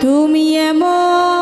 তুমি এমন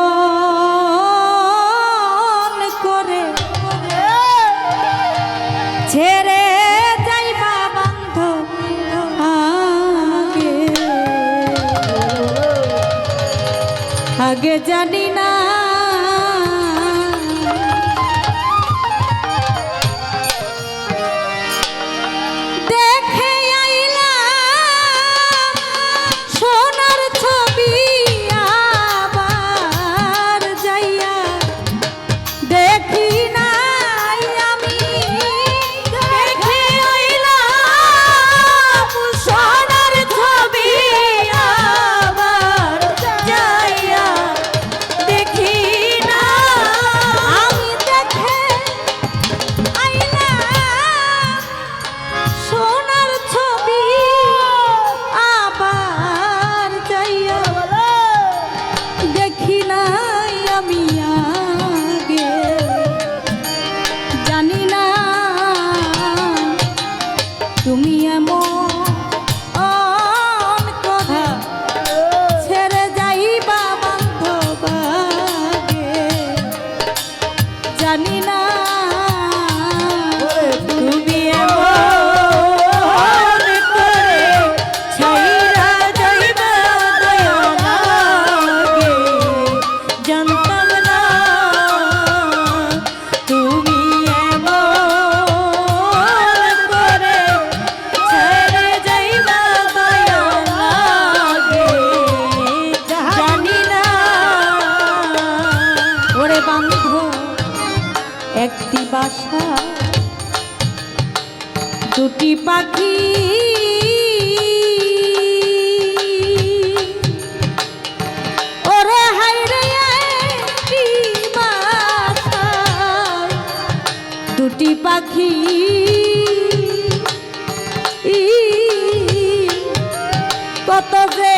amor. বান্ধ একটি বাসা। দুটি পাখি। দুটি পাখি। কত যে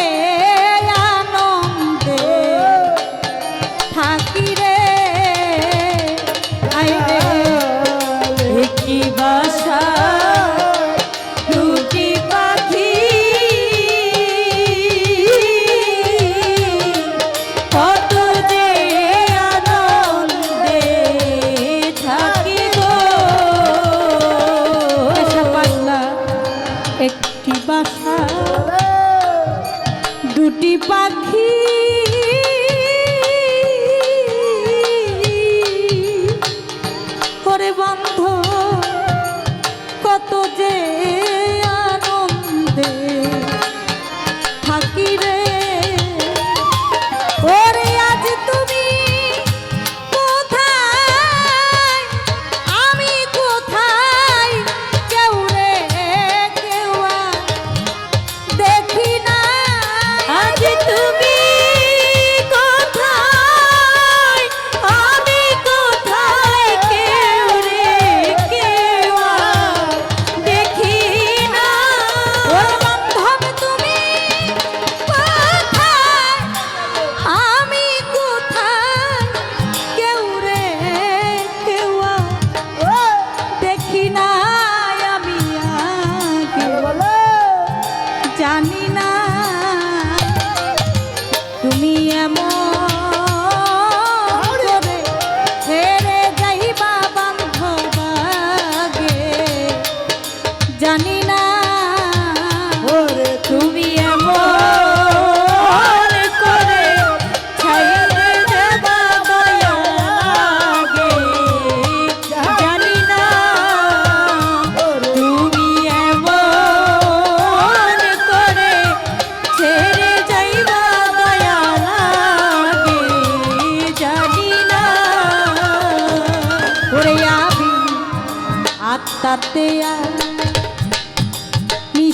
বাসা দুটি পাখি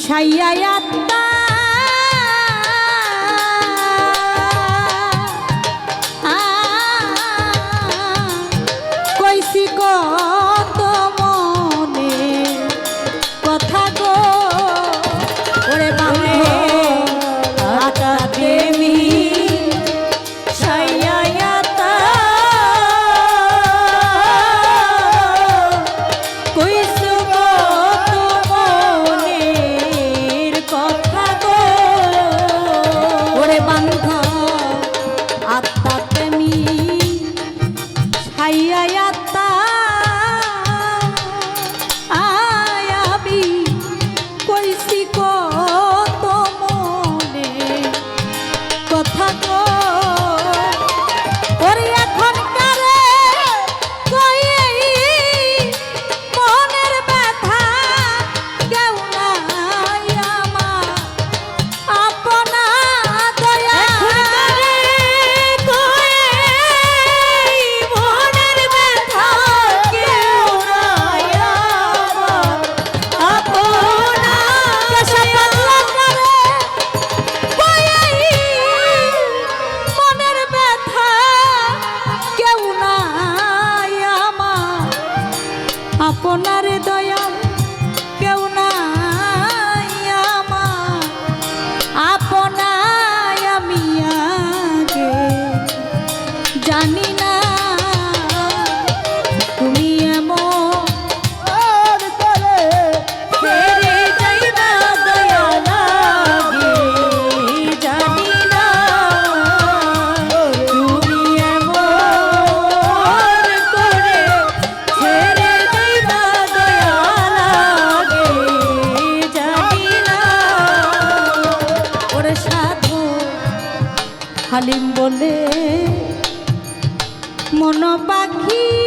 মিশাইয়া দয়ার দয়া হালিম বলে মন পাখি